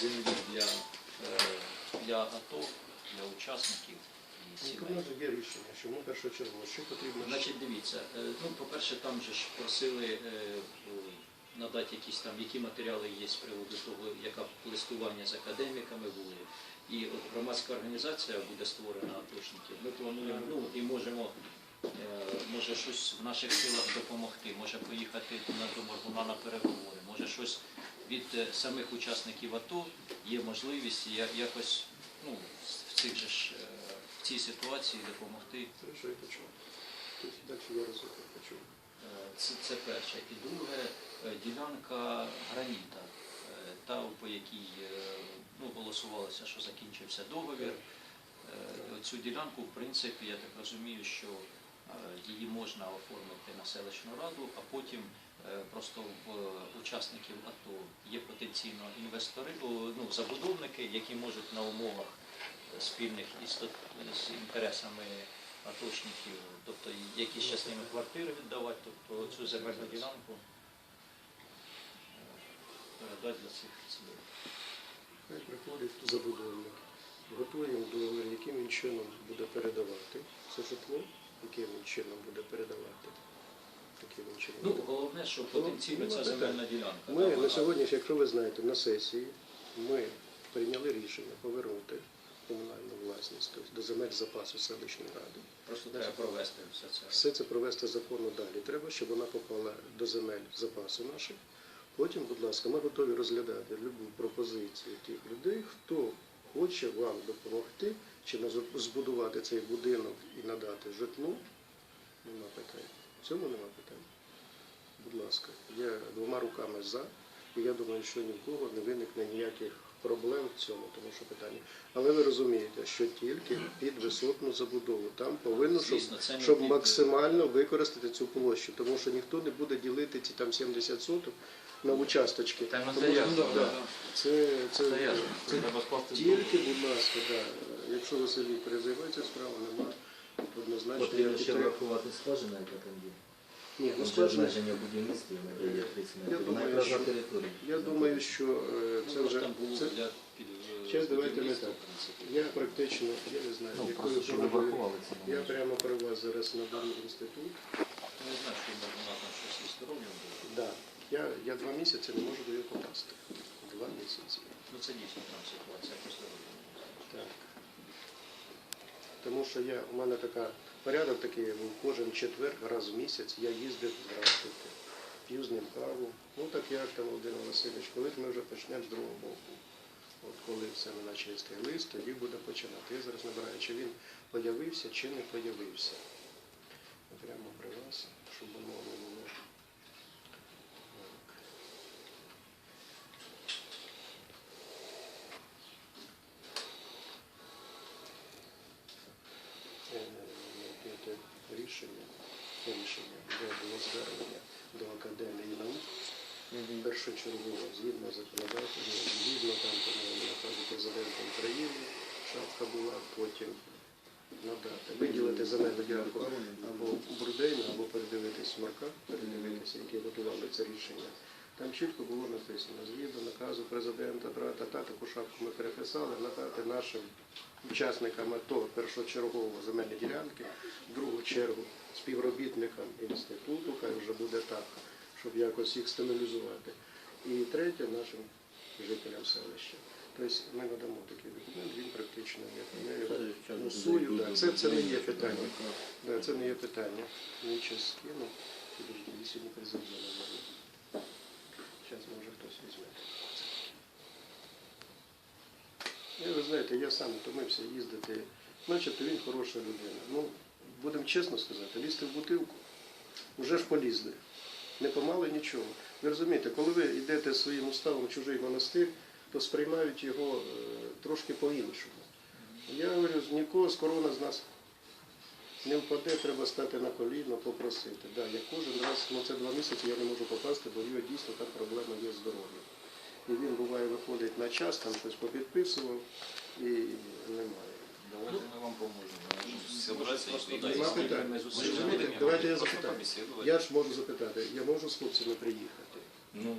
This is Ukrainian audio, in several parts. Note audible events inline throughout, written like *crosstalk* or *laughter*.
землі для, е, для АТО, для учасників і Ну, є рішення, що ми першочергово, що потрібно. Значить, дивіться, е, ну, по-перше, там же ж просили е, надати якісь там, які матеріали є з приводу того, яка листування з академіками були. І от громадська організація буде створена атошників. Ми плануємо, ну і можемо, може щось в наших силах допомогти, може поїхати на до Моргуна на переговори, може щось від е, самих учасників АТО є можливість якось ну, в цих же ж е, в цій ситуації допомогти. Це що я почув. Тут далі я розвиток почув. Е, Це, це перше. І друге, ділянка граніта, та, по якій ну, голосувалося, що закінчився договір. Цю ділянку, в принципі, я так розумію, що її можна оформити на селищну раду, а потім просто в е, учасників АТО є потенційно інвестори, ну, забудовники, які можуть на умовах е, спільних істот з інтересами атошників, тобто якісь частини квартири віддавати, тобто цю земельну ділянку е, передати для цих цілей. Хай приходить забудовник, готуємо договір, яким він чином буде передавати це житло, яким він чином буде передавати. Яким він Ну, головне, що потенційно ця ну, земельна ділянка. Ми на сьогодні, якщо ви знаєте, на сесії ми прийняли рішення повернути комунальну власність тобто до земель запасу селищної ради. Просто треба провести все це. Все це провести законно далі. Треба, щоб вона попала до земель запасу наших. Потім, будь ласка, ми готові розглядати любу пропозицію тих людей, хто хоче вам допомогти чи збудувати цей будинок і надати житло. Нема питань. В цьому нема питань. Будь ласка, я двома руками за, і я думаю, що ні в кого не виникне ніяких проблем в цьому, тому що питання. Але ви розумієте, що тільки під висотну забудову там повинно, щоб щоб максимально використати цю площу, тому що ніхто не буде ділити ці там 70 соток на участочки. Та Тому це що, да, да. Це, це, Це це тільки, будь ласка, да. якщо Василь Вікторович займається справою, нема однозначно. Потрібно ще врахувати скважина, яка там є. Ні, ну обмеження будівництва не дає 30 Я метрів. Вона якраз на що- території. я думаю, що е, це вже там було це, для під Щас давайте ми будівництва, так. в принципі. я практично, я не знаю, Ну, якою просто щоб не дорогою. врахували це. Я прямо при вас зараз на даний інститут. Ну, Не знаю, що вона там щось із здоров'ям було. Да. Я, я два місяці не можу до його попасти. Два місяці. Ну це дійсно там ситуація по здоров'ю. Так. Тому що я, у мене така порядок такий, був кожен четвер, раз в місяць я їздив здравствуйте, п'ю з ним каву. Ну так як там, Володимир Васильович, коли ми вже почнемо з другого боку. От коли все на начальський лист, тоді буде починати. Я зараз набираю, чи він появився, чи не появився. Прямо при вас, щоб воно не було. Так. Е, яке рішення, рішення, де звернення до Академії наук. Першочергово, згідно законодавства, згідно там, по-моєму, президента України, шапка була, потім надати, виділити земельну ділянку або Бурдейна, або передивитись Марка, передивитися, які готували це рішення. Там чітко було написано, згідно наказу президента брата, та таку шапку ми переписали, надати нашим учасникам АТО першочергово земельні ділянки, в другу чергу співробітникам інституту, хай вже буде так, щоб якось їх стабілізувати. І третє нашим жителям селища. Тобто ми надамо такий документ, він практично є. Я його да. це, це не є питання. Да, це не є питання. Він час скинув. Підожди, сьогодні президент Зараз може хтось візьме. Я, ви знаєте, я сам втомився їздити. Начебто він хороша людина. Ну, будемо чесно сказати, лізти в бутилку. Вже ж полізли. Не помали нічого. Ви розумієте, коли ви йдете своїм уставом в чужий монастир, то сприймають його е, трошки по-іншому. Я говорю, нікого з корона з нас не впаде, треба стати на коліно, попросити. Да, я кожен раз, ну це два місяці я не можу попасти, бо в нього дійсно там проблема є здоров'ям. І він буває виходить на час, там щось попідписував і немає. Давайте вам Нема питань. ми Ви усіма розумієте, давайте я запитаю. Я ж можу запитати, я можу з хлопцями приїхати. Ну,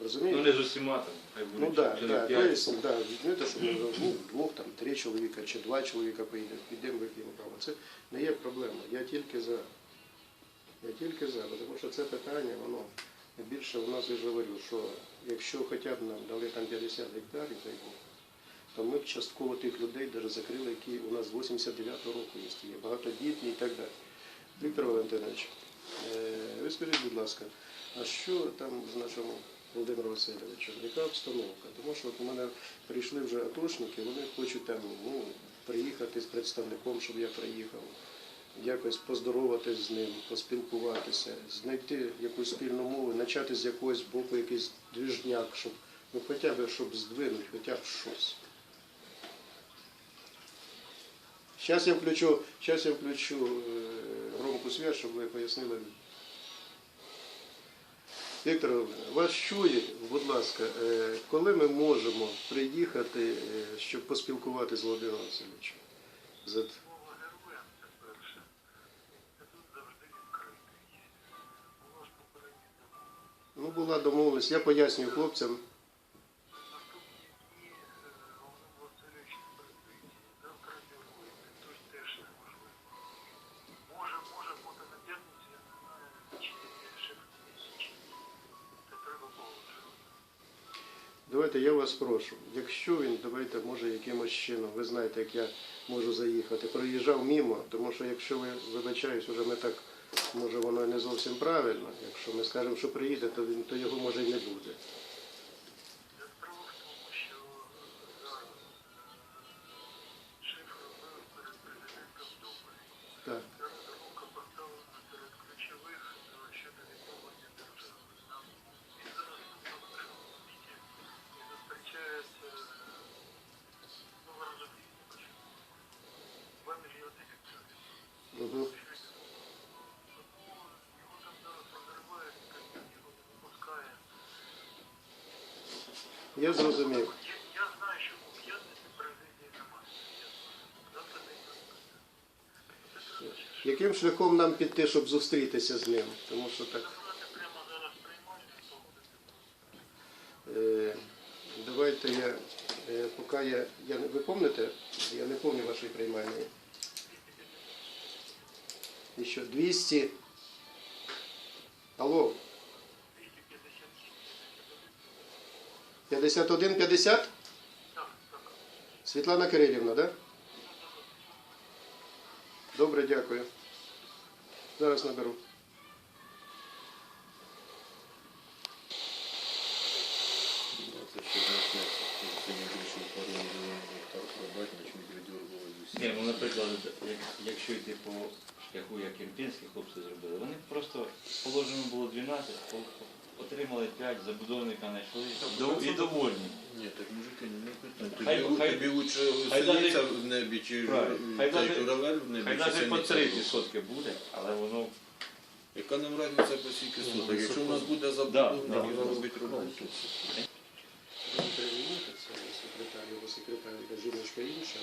Розумієте? ну не з усіма там, хай буде Ну да, чоловік да, то есть, да, візьмете, що ми ну, двох, там, три чоловіка чи два чоловіка поїдемо, підемо вип'ємо право. Це не є проблема. Я тільки за. Я тільки за, бо тому що це питання, воно більше у нас я ж говорю, що якщо хоча б нам дали там 50 гектарів, дай Бог, то ми б частково тих людей навіть закрили, які у нас з 89-го року є, є багатодітні і так далі. Віктор Валентинович, е, ви скажіть, будь ласка, а що там з нашим Володимиром Васильовичем? Яка обстановка? Тому що от у мене прийшли вже атошники, вони хочуть там ну, приїхати з представником, щоб я приїхав, якось поздороватись з ним, поспілкуватися, знайти якусь спільну мову, почати з якогось боку якийсь двіжняк, щоб ну хоча б щоб здвинути, хоча б щось. Зараз я включу, зараз я включу е, громку связь, щоб ви пояснили. Віктор вас чує, будь ласка, е, коли ми можемо приїхати, е, щоб поспілкуватися з Володимиром Васильовичем? За- Ну, була домовленість, я пояснюю хлопцям. Давайте я вас прошу. Якщо він, давайте, може, якимось чином, ви знаєте, як я можу заїхати, проїжджав мимо, тому що якщо ви вибачаюсь, вже ми так, може воно не зовсім правильно. Якщо ми скажемо, що приїде, то він то його може і не буде. Я зрозумів. Я, знаю, що у п'ятниці президії немає. Яким шляхом нам піти, щоб зустрітися з ним? Тому що так. Е, давайте я, е, поки я, я. Ви пам'ятаєте? Я не пам'ятаю вашої приймальної. І що, 200? Алло, 51, 50? Так, так. Світлана Кирилівна, да? Добре, дякую. Зараз наберу. Ні, ну, наприклад, як- якщо йти по шляху, як ірпінські хлопці зробили, вони просто положено було 12, по- отримали 5, забудовника знайшли дов- і довольні. Ні, так мужики, не не питання. Хай- Тобі, хай- тобі лучше хай селиться в небі, чи Правильно. Хай цей даже- журавель в небі, Хай чи навіть по синиця. 3 сотки буде, але воно Яка нам разниця по скільки Ну, соток? Якщо у нас буде забудовник, да. він робить роботу. Вам треба це секретар, його секретар, яка жіночка інша.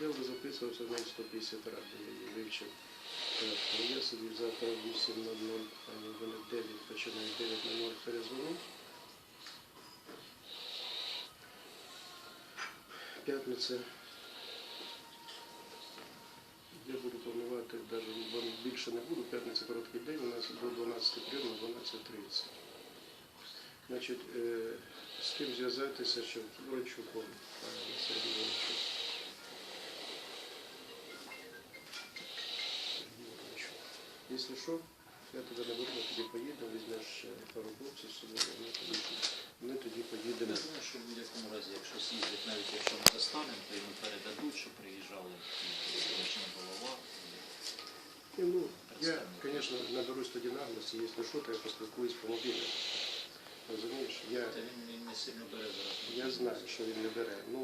Я вже записувався на 150 разів, я вивчив. Я собі завтра в 8.00, а вони в 9 починають 9.00 перезвоню. П'ятниця. Я буду планувати, навіть більше не буду, п'ятниця короткий день, у нас до 12 прийом на 12.30. Значить, е, з ким зв'язатися, що правильно, Сергій Іванович. Сергій Іванович. Якщо що, я тебе не буду, ми тоді поїдемо, візьмеш пару хлопців з собою, ми тоді, ми тоді поїдемо. Я думаю, що в будь-якому разі, якщо з'їздять, навіть якщо ми застанемо, то йому передадуть, що приїжджали і голова. і Ну, я, звісно, наберусь тоді наглості, якщо що, то я поспілкуюсь по мобільному. Розумієш, я, Та він не- не сильно бере зараз. я знаю, що він не бере. Ну,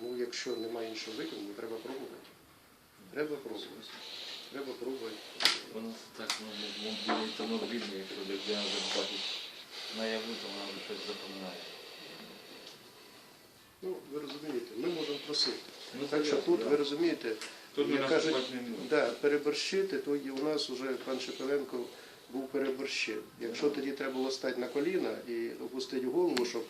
ну якщо немає іншого виконання, треба пробувати. Треба пробувати. Треба пробувати. Воно так ну, мобільний то мобільний, якщо людина вже бачить наяву, то вона вже щось запам'ятає. Ну, ви розумієте, ми можемо просити. Ну, Так що тут, ви розумієте, Тут ми як кажуть, наступати не можемо. да, переборщити, то і у нас вже пан Шепеленко був переборщив. Якщо тоді треба було стати на коліна і опустити голову, щоб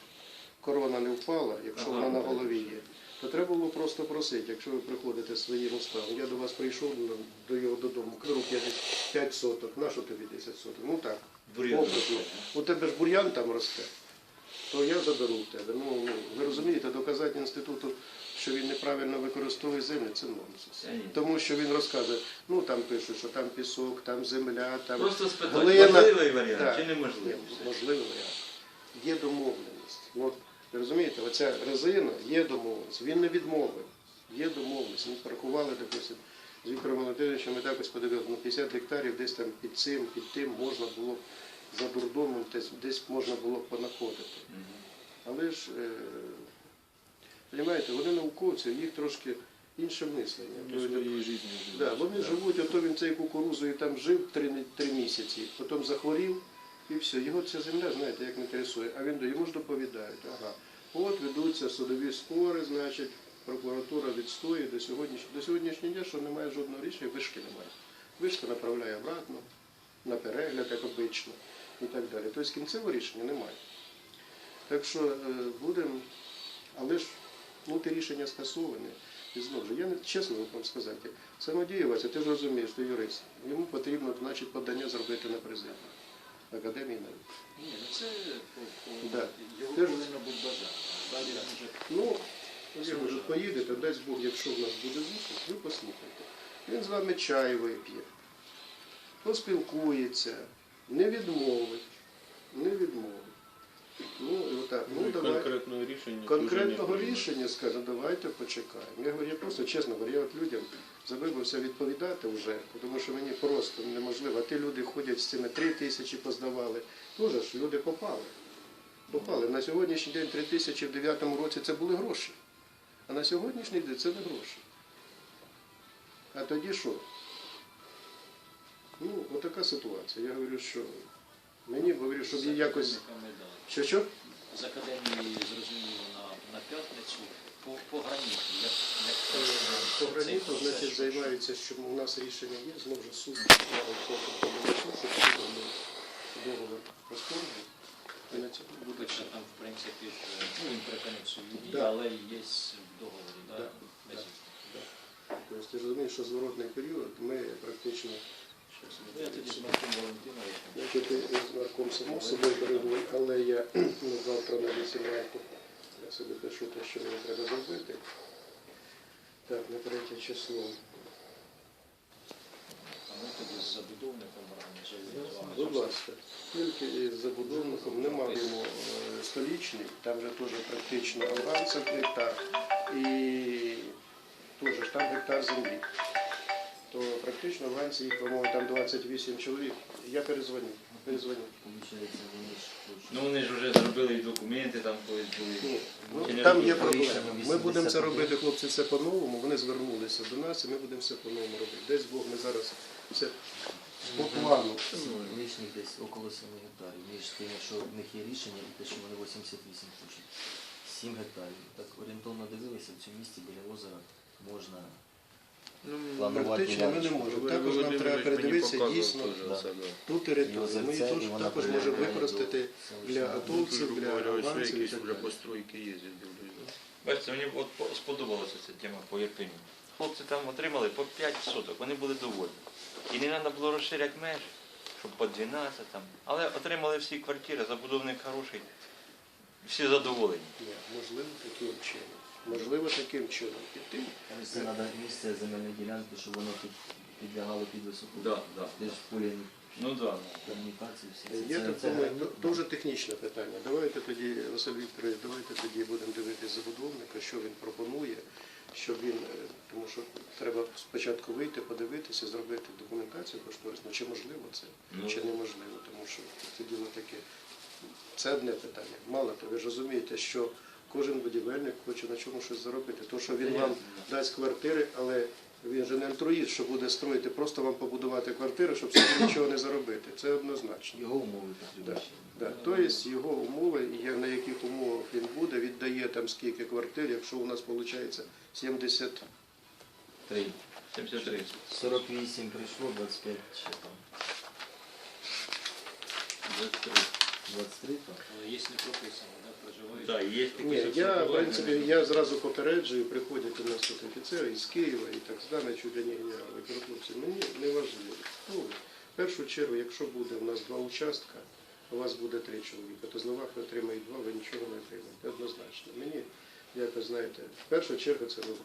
корона не впала, якщо Ага. вона на голові є, то треба було просто просити, якщо ви приходите своїм уставом. Я до вас прийшов ну, до його додому, кажу, я десь 5 соток, на що тобі 10 соток? Ну так, образно. У тебе ж бур'ян там росте, то я заберу в тебе. Ну, ну, ви розумієте, доказати інституту, що він неправильно використовує землю, це нонсенс. Тому що він розказує, ну там пишуть, що там пісок, там земля, там Просто спитати, глина. можливий варіант Так. чи неможливий? Можливий варіант. Є домовленість. Розумієте, оця резина є домовленість. Він не відмовив. Є домовленість. Ми порахували, допустимо, з Віктором Валентиновичем, ми також подивилися, ну 50 гектарів десь там під цим, під тим можна було за дурдомом, десь, десь можна було понаходити. Але ж, е, розумієте, вони науковці, їх трошки інше мислення. Ну, своєї житті. Да, вони живуть, ото він цією кукурузою там жив три, три місяці, потім захворів і все. Його ця земля, знаєте, як не інтересує. А він йому ж доповідають, ага, от ведуться судові спори, значить, прокуратура відстоює до сьогоднішнього до сьогоднішнього дня, що немає жодного рішення, вишки немає. Вишка направляє обратно, на перегляд, як обично, і так далі. Тобто кінцевого рішення немає. Так що е, будемо, але ж ну, ті рішення скасовані. І знову ж, я не чесно вам сказати, самодіюватися, ти ж розумієш, ти юрист. Йому потрібно, значить, подання зробити на президент Академії наук. Ні, ну це Да. його Ти повинно бути бажано. Далі вже Ну, я кажу, поїдете, дасть Бог, якщо в нас буде зустріч, ви послухайте. Він з вами чай вип'є, поспілкується, не відмовить, не відмовить. Ну, і отак, ну, Ну, давай. конкретного рішення. конкретного рішення скаже, давайте почекаємо. Я говорю, я просто чесно говорю, я от людям забився відповідати вже, тому що мені просто неможливо. А ті люди ходять з цими три тисячі поздавали. Тоже ж люди попали. Попали. На сьогоднішній день три тисячі в 9 році це були гроші. А на сьогоднішній день це не гроші. А тоді що? Ну, отака ситуація. Я говорю, що мені говорю, щоб її якось. Що що? з академії зрозуміло на, на п'ятницю по, по граніту. Як, як По цей граніту, значить, займаються, що у нас рішення є, знову ж суд договор по цьому буде Хоча там, в принципі, ну, він припинив свою дію, але є в договорі, да? Да. Тобто ти розумієш, що зворотний період ми практично Я тоді з Марком само собою переговорю, але я ну, завтра на 8 ранку я собі пишу те, що мені треба зробити. Так, на третє число. А ми тоді з забудовником організовуємо. Будь ласка, тільки із забудовником не маємо е, столічний, там вже теж практично афганців гектар і теж там гектар землі. То практично афганці їх, по-моєму, там 28 чоловік. Я перезвоню, перезвоню. Ну вони ж вже зробили і документи там колись були. Ні, ну, Чи не там є робили? проблема. Ми будемо це робити, хлопці, все по-новому. Вони звернулися до нас і ми будемо все по-новому робити. Десь Бог ми зараз все по плану. Ну, лишніх десь около 7 гектарів. Між тим, що в них є рішення, і те, що вони 88 хочуть. 7 гектарів. Так орієнтовно дивилися, в цьому місті біля озера можна Ну, планувати Практично ми не можемо. Також нам треба передивитися дійсно ту територію. Ми її вона також можемо використати для селищного. атовців, для і якісь так вже далі. постройки є. Бачите, мені от сподобалася ця тема по Єрпіню. Хлопці там отримали по 5 соток, вони були довольні. І не треба було розширяти межі, щоб по 12 там. Але отримали всі квартири, забудовник хороший, всі задоволені. Ні, можливо, таким чином. Можливо, таким чином піти. Це треба місце земельної ділянки, щоб воно тут підлягало під високу. Да, да. Десь в полі Ну. Да. комунікації всі. Це- так це думаю, дуже технічне питання. Давайте тоді, Василь Вікторович, давайте тоді будемо дивитися забудовника, що він пропонує, щоб він, е, тому що треба спочатку вийти, подивитися, зробити документацію кошторисну, чи можливо це, Ну. чи неможливо, тому що це діло таке. Це одне питання. Мало того, ви ж розумієте, що кожен будівельник хоче на чому щось заробити. То, що він вам дасть квартири, але він же не альтруїст, що буде строїти, просто вам побудувати квартиру, щоб собі *coughs* нічого не заробити. Це однозначно. Його умови Да, да. Тобто його умови, на яких умовах він буде, віддає там скільки квартир, якщо у нас виходить 70, Три. 73. 48 прийшло, 25 ще там. 23. 23 там. Але є не прописано, да, проживають. Так, є такі Ні, я, в принципі, я зразу попереджую, приходять у нас тут офіцери із Києва і так звані чуть ли не генерали. Кажу, хлопці, мені не важливо. Ну, в першу чергу, якщо буде у нас два участка, у вас буде три чоловіка, то з Левах ви отримаєте два, ви нічого не отримаєте. Однозначно. Мені, якось, знаєте, в першу чергу це Левах.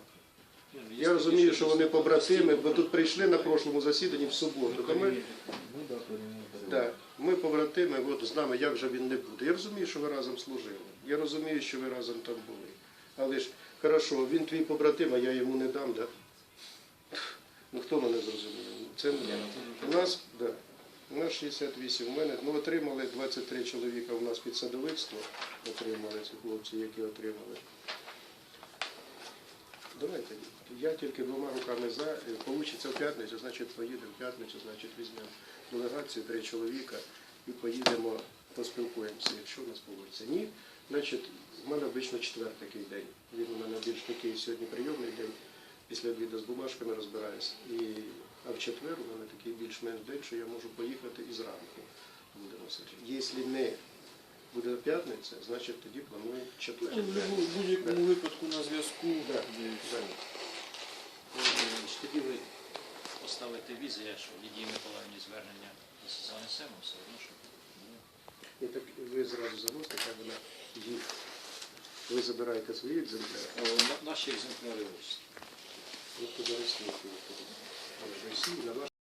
Ну, Я розумію, що вони побратими, бо тут прийшли на прошлому засіданні в суботу. Ми, Ну да, да, ми побратими, от з нами як же він не буде. Я розумію, що ви разом служили. Я розумію, що ви разом там були. Але ж, хорошо, він твій побратим, а я йому не дам, да? Ну хто мене зрозумів? Це у нас, да, у нас 68, у мене, ну отримали 23 чоловіка у нас під садовицтво, отримали ці хлопці, які отримали. Давайте, я тільки двома руками за, получиться в п'ятницю, значить поїдемо в п'ятницю, значить візьмемо делегацію, три чоловіка і поїдемо, поспілкуємося, якщо в нас вийде. Ні, значить, в мене обично четвер такий день. Він у мене більш такий сьогодні прийомний день, після обіду з бумажками розбираюсь. І, а в четвер у мене такий більш-менш день, що я можу поїхати і зранку. Будемо сидіти. Якщо не буде п'ятниця, значить тоді планую четвер. В будь-якому випадку на зв'язку. Да, да. Е, Тоді ви поставите візи, я що її Миколаївні звернення занесемо, все одно, що. І так ви зразу заносите, хай вона їх. Ви забираєте свої екземпляри, наші екземпляри ось. Тобто то зареєструйте їх. Росії на